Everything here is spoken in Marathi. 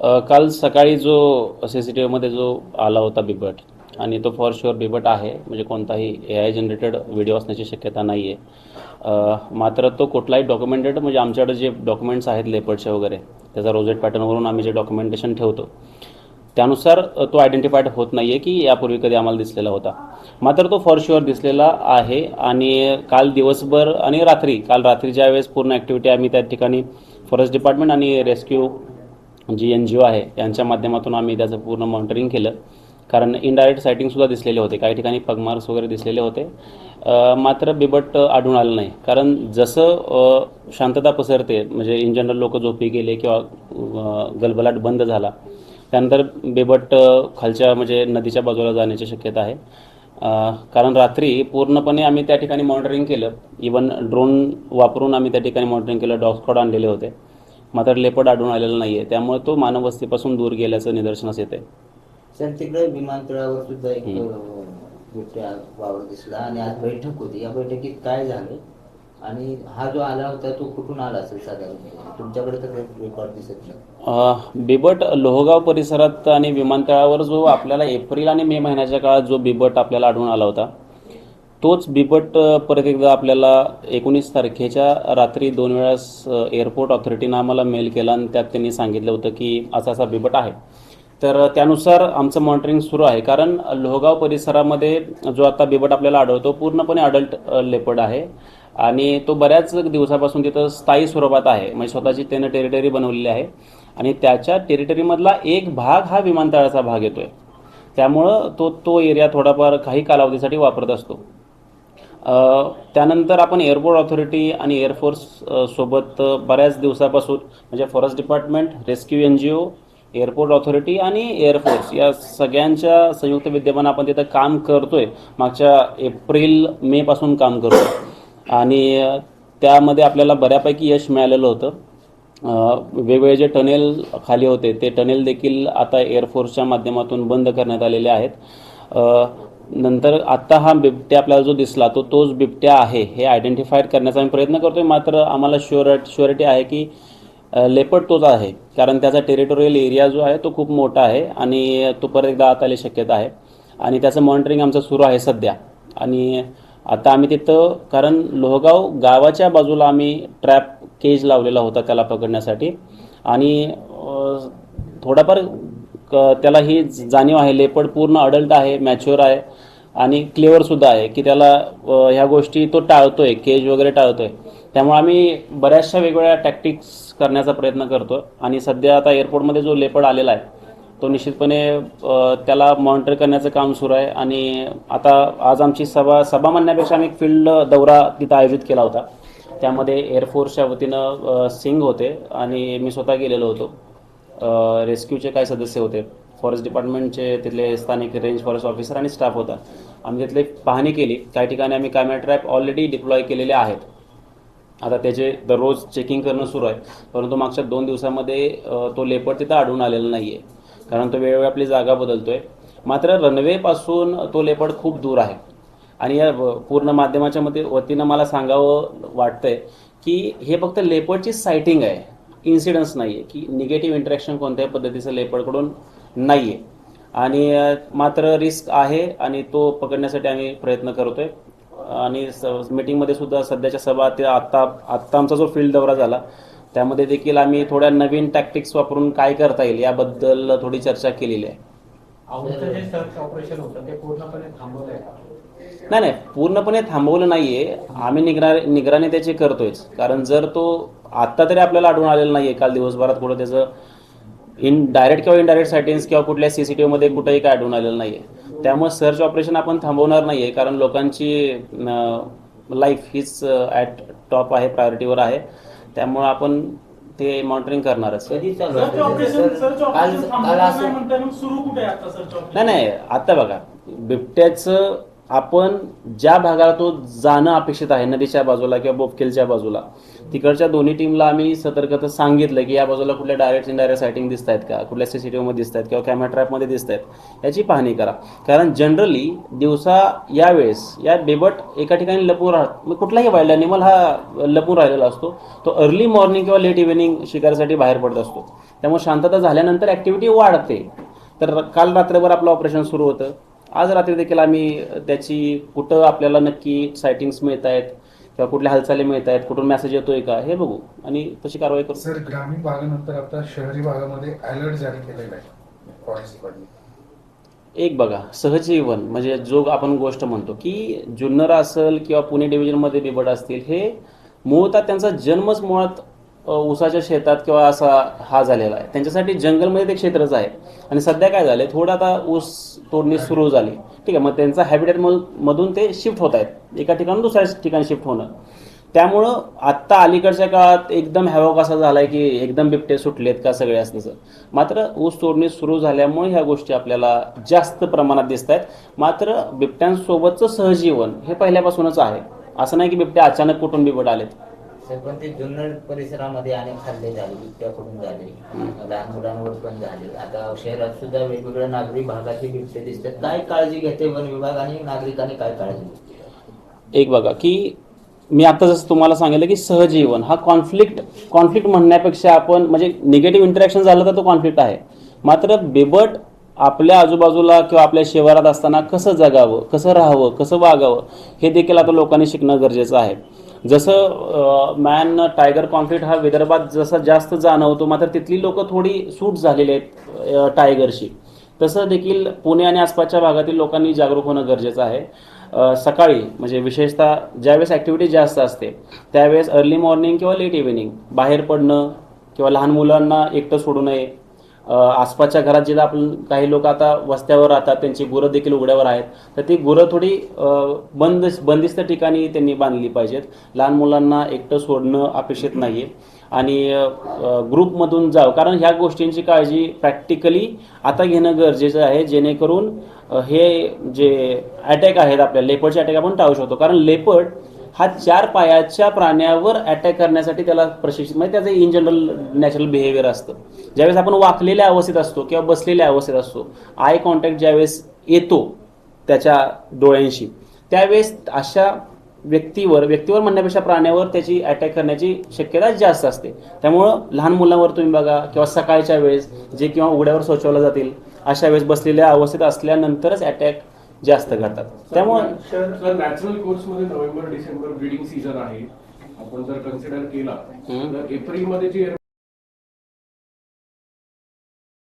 काल सकाळी जो सी सी टी व्हीमध्ये जो आला होता बिबट आणि तो फॉर शुअर बिबट आहे म्हणजे कोणताही ए आय जनरेटेड व्हिडिओ असण्याची शक्यता नाही आहे मात्र तो कुठलाही डॉक्युमेंटेड म्हणजे आमच्याकडे जे डॉक्युमेंट्स आहेत लेपर्डचे वगैरे त्याचा रोजेट पॅटर्नवरून आम्ही जे डॉक्युमेंटेशन ठेवतो त्यानुसार तो आयडेंटिफाईड होत नाही आहे की यापूर्वी कधी आम्हाला दिसलेला होता. मात्र तो फॉर शुअर दिसलेला आहे आणि काल दिवसभर आणि रात्री काल रात्री ज्या वेळेस पूर्ण ॲक्टिव्हिटी आम्ही त्या ठिकाणी फॉरेस्ट डिपार्टमेंट आणि रेस्क्यू जी एन जी ओ आहे यांच्या माध्यमातून आम्ही त्याचं पूर्ण मॉनिटरिंग केलं. कारण इनडायरेक्ट सायटिंगसुद्धा दिसलेले होते. काही ठिकाणी पगमार्क्स वगैरे दिसलेले होते. मात्र बिबट आढळून आलं नाही. कारण जसं शांतता पसरते म्हणजे इन जनरल लोक झोपी गेले किंवा गलबलाट बंद झाला त्यानंतर बिबट खालच्या म्हणजे नदीच्या बाजूला जाण्याची शक्यता आहे. कारण रात्री पूर्णपणे आम्ही त्या ठिकाणी मॉनिटरिंग केलं. इवन ड्रोन वापरून आम्ही त्या ठिकाणी मॉनिटरिंग केलं. डॉग स्क्वॉड आणलेले होते. मात्र लेपड आढळून आलेला नाही आहे त्यामुळे तो मानव वस्तीपासून दूर गेल्याचं निदर्शनास येते सर तिकडे विमानतळावर सुद्धा एक बिबट्या वावर दिसला आणि आज बैठक होती. या बैठकीत काय झालं? आणि हा जो आला होता तो कुठून आला असेल साधारण? तुमच्याकडे तर रेकॉर्ड दिसत नाही. बिबट लोहगाव परिसरात आणि विमानतळावर जो आपल्याला एप्रिल आणि मे महिन्याच्या काळात जो बिबट आपल्याला आढळून आला होता तोच बिबट परत एकदा आपल्याला एकोणीस तारखेच्या रात्री दोन वेळास एअरपोर्ट ऑथॉरिटीनं आम्हाला मेल केला आणि त्यात त्यांनी सांगितलं होतं की असा असा बिबट आहे. तर त्यानुसार आमचं मॉनिटरिंग सुरू आहे. कारण लोहगाव परिसरामध्ये जो आता बिबट आपल्याला आढळतो पूर्णपणे अडल्ट लेपर्ड आहे. आणि तो बऱ्याच दिवसापासून तिथं स्थायी स्वरूपात आहे. म्हणजे स्वतःची त्यानं टेरिटरी बनवलेली आहे. आणि त्याच्या टेरिटरीमधला एक भाग हा विमानतळाचा भाग येतोय. त्यामुळं तो तो एरिया थोडाफार काही कालावधीसाठी वापरत असतो. त्यानंतर आपण म्हणजे एअरपोर्ट ऑथॉरिटी आणि एअरफोर्स सोबत बऱ्याच दिवसापासून म्हणजे forest department rescue N G O airport authority आणि एअरफोर्स या सगळ्यांच्या संयुक्त विद्यमानं आपण तिथं काम करतोय. मागच्या एप्रिल मे पासून काम करतोय. आणि त्यामध्ये आपल्याला बऱ्यापैकी यश मिळालेलं होतं. वेगवेगळे जे टनेल खाली होते ते टनेल देखील आता एअरफोर्सच्या माध्यमातून बंद करण्यात आलेले आहेत. नंतर आत्ता हा बिबट्या आपल्याला जो दिसला तो तोच बिबट्या आहे हे आयडेंटिफाईड करण्याचा आम्ही प्रयत्न करतोय. मात्र आम्हाला शुअर शुअरिटी आहे की लेपट तोच आहे. कारण त्याचा टेरिटोरियल एरिया जो आहे तो खूप मोठा आहे आणि तो परत एकदा आत आली शक्यता आहे. आणि त्याचं मॉनिटरिंग आमचं सुरू आहे सध्या. आणि आता आम्ही तिथं कारण लोहगाव गावाच्या बाजूला आम्ही ट्रॅप केज लावलेला होता त्याला पकडण्यासाठी. आणि थोडाफार क- त्याला ही जाणीव आहे लेपड पूर्ण अडल्ट आहे मॅच्युअर आहे आणि क्लिअरसुद्धा आहे की त्याला ह्या गोष्टी तो टाळतोय केज वगैरे टाळतोय. त्यामुळे आम्ही बऱ्याचशा वेगवेगळ्या टॅक्टिक्स करण्याचा प्रयत्न करतो आणि सध्या आता एअरपोर्टमध्ये जो लेपड आलेला आहे तो निश्चितपणे त्याला मॉनिटर करण्याचं काम सुरू आहे आणि आता आज आमची सभा सभा म्हणण्यापेक्षा आम्ही फील्ड दौरा तिथं आयोजित केला होता. त्यामध्ये एअरफोर्सच्या वतीनं सिंग होते आणि मी स्वतः गेलेलो होतो. रेस्क्यूचे काय सदस्य होते. फॉरेस्ट डिपार्टमेंटचे तिथले स्थानिक रेंज फॉरेस्ट ऑफिसर आणि स्टाफ होता. आम्ही तिथले पाहणी केली. काही ठिकाणी आम्ही कॅमेरा ट्रॅप ऑलरेडी डिप्लॉय केलेले आहेत. आता त्याचे दररोज चेकिंग करणं सुरू आहे. परंतु मागच्या दोन दिवसामध्ये तो लेपड तिथं आढळून आलेला नाही आहे कारण तो वेळोवेळी आपली जागा बदलतोय. मात्र रनवेपासून तो लेपड खूप दूर आहे. आणि या पूर्ण माध्यमाच्या मध्ये वतीनं मला सांगावं वाटतंय की हे फक्त लेपडची सायटिंग आहे. इन्सिडन्स नाही आहे की निगेटिव्ह इंटरॅक्शन कोणत्याही पद्धतीचं लेपडकडून नाही आहे आणि मात्र रिस्क आहे आणि तो पकडण्यासाठी आम्ही प्रयत्न करतोय. आणि स मीटिंगमध्ये सुद्धा सध्याच्या सभा ते आत्ता आत्ता आमचा जो फील्ड दौरा झाला त्यामध्ये देखील आम्ही थोड्या नवीन टॅक्टिक्स वापरून काय करता येईल याबद्दल थोडी चर्चा केलेली आहे. नाही नाही पूर्णपणे थांबवलं नाहीये. आम्ही निगरा निगराणी त्याची करतोयच. कारण जर तो आत्ता तरी आपल्याला आढळून आलेला नाहीये. काल दिवसभरात कुठं त्याचं इन डायरेक्ट किंवा इनडायरेक्ट सायटिंग्स किंवा कुठल्या सी सी टी व्हीमध्ये कुठेही काय आढळून आलेलं नाहीये. त्यामुळे सर्च ऑपरेशन आपण थांबवणार नाहीये कारण लोकांची लाईफ हीच ॲट टॉप आहे प्रायोरिटीवर आहे. त्यामुळे आपण ते मॉनिटरिंग करणारच. कधी चालू सर्च होतं? ऑपरेशन सर्च काल ऑपरेशन काल थांबवलं नाही असं म्हणताय मग सुरू कुठे आहे आता सर्च ऑपरेशन नाही नाही आत्ता बघा बिबट्याचं आपण ज्या भागाला तो जाणं अपेक्षित आहे नदीच्या बाजूला किंवा बोपखेलच्या बाजूला तिकडच्या दोन्ही टीमला आम्ही सतर्कता सांगितलं की या बाजूला कुठल्या डायरेक्ट इनडायरेक्ट सायटिंग दिसत आहेत का कुठल्या सी सी टी व्हीमध्ये दिसत आहेत किंवा कॅमेरा ट्रॅपमध्ये दिसत आहेत याची पाहणी करा. कारण जनरली दिवसा यावेळेस या बेबट एका ठिकाणी लपून राहत मग म्हणजे कुठलाही वाईल्ड ॲनिमल हा लपून राहिलेला असतो तो अर्ली मॉर्निंग किंवा लेट इव्हिनिंग शिकारीसाठी बाहेर पडत असतो. त्यामुळे शांतता झाल्यानंतर ॲक्टिव्हिटी वाढते. तर काल रात्रभर आपलं ऑपरेशन सुरू होतं. आज रात्री देखील आम्ही त्याची कुठं आपल्याला नक्की सायटिंग्स मिळत आहेत किंवा कुठल्या हालचाली मिळत आहेत कुठून मेसेज येतोय का हे बघू आणि तशी कारवाई करू. सर ग्रामीण भागानंतर आता शहरी भागामध्ये अलर्ट जारी केलेला आहे एक बघा सहजीवन म्हणजे जो आपण गोष्ट म्हणतो की जुन्नर असेल किंवा पुणे डिव्हिजनमध्ये बिबट असतील हे मूळतः त्यांचा जन्मच मुळात ऊसाच्या शेतात किंवा असा हा झालेला आहे. त्यांच्यासाठी जंगलमध्ये ते क्षेत्रच आहे. आणि सध्या काय झालं थोडं आता ऊस तोडणी सुरू झाली. ठीक आहे मग त्यांचा हॅबिटेट मधून ते शिफ्ट होत आहेत. एका ठिकाणून दुसऱ्या ठिकाणी शिफ्ट होणं. त्यामुळं आत्ता अलीकडच्या काळात एकदम हॅवॉक असा झाला आहे की एकदम बिबटे सुटलेत का सगळे असं मात्र ऊस तोडणी सुरू झाल्यामुळे ह्या गोष्टी आपल्याला जास्त प्रमाणात दिसत आहेत मात्र बिबट्यांसोबतचं सहजीवन हे पहिल्यापासूनच आहे. असं नाही की बिबटे अचानक कुठून बिबट आलेत. सर पण ते जुन्नर परिसरामध्ये अनेक हल्ले झाले बिबट्याकडून झाले लहान मुलांवर पण झाले. आता शहरात सुद्धा वेगवेगळ्या नागरी भागाचे बिबटे दिसतात. काय काळजी घेते वन विभाग आणि नागरिकांनी काय काळजी घेतली एक बघा की मी आता जसं तुम्हाला सांगितलं की सहजीवन हा कॉन्फ्लिक्ट कॉन्फ्लिक्ट म्हणण्यापेक्षा आपण म्हणजे निगेटिव्ह इंटरॅक्शन झालं तर तो कॉन्फ्लिक्ट आहे. मात्र बिबट आपल्या आजूबाजूला किंवा आपल्या शिवारात असताना कसं जगावं कसं राहावं कसं वागावं हे देखील आता लोकांनी शिकणं गरजेचं आहे. जसं मॅन टायगर कॉन्फ्लिक्ट हा विदर्भात जसा जास्त जाणवतो मात्र तिथली लोक थोडी सूट झालेली आहेत टायगरशी तसं देखील पुणे आणि आसपासच्या भागातील लोकांनी जागरूक होणं गरजेचं आहे. सकाळी म्हणजे विशेषतः ज्यावेळेस ॲक्टिव्हिटी जास्त असते त्यावेळेस अर्ली मॉर्निंग किंवा लेट इव्हिनिंग बाहेर पडणं किंवा लहान मुलांना एकटं सोडू नये आसपासच्या घरात जिथं आपण काही लोक आता वस्त्यावर राहतात त्यांची गुरं देखील उघड्यावर आहेत तर ती गुरं थोडी बंद बंदिस्त ठिकाणी त्यांनी बांधली पाहिजेत. लहान मुलांना एकटं सोडणं अपेक्षित नाही आहे आणि ग्रुपमधून जावं. कारण ह्या गोष्टींची काळजी प्रॅक्टिकली आता घेणं गरजेचं आहे जेणेकरून हे जे अटॅक आहेत आपल्या लेपर्डचे अटॅक आपण टाळू शकतो. कारण लेपर्ड हा चार पायाच्या प्राण्यावर अटॅक करण्यासाठी त्याला प्रशिक्षित म्हणजे त्याचं इन जनरल नॅचरल बिहेवियर असतं. ज्यावेळेस आपण वाकलेल्या अवस्थेत असतो किंवा बसलेल्या अवस्थेत असतो आय कॉन्टॅक्ट ज्यावेळेस येतो त्याच्या डोळ्यांशी त्यावेळेस अशा व्यक्तीवर व्यक्तीवर म्हणण्यापेक्षा प्राण्यावर त्याची अटॅक करण्याची शक्यता जास्त असते. त्यामुळं लहान मुलांवर तुम्ही बघा किंवा सकाळच्या वेळेस जे किंवा उघड्यावर शौचवलं जातील अशा वेळेस बसलेल्या अवस्थेत असल्यानंतरच अटॅक जास्त घडतात त्यामुळं नॅचरल कोर्समध्ये नोव्हेंबर डिसेंबर ब्रीडिंग सीझन आहे. आपण जर कन्सिडर केला. तर एप्रिलमध्ये जी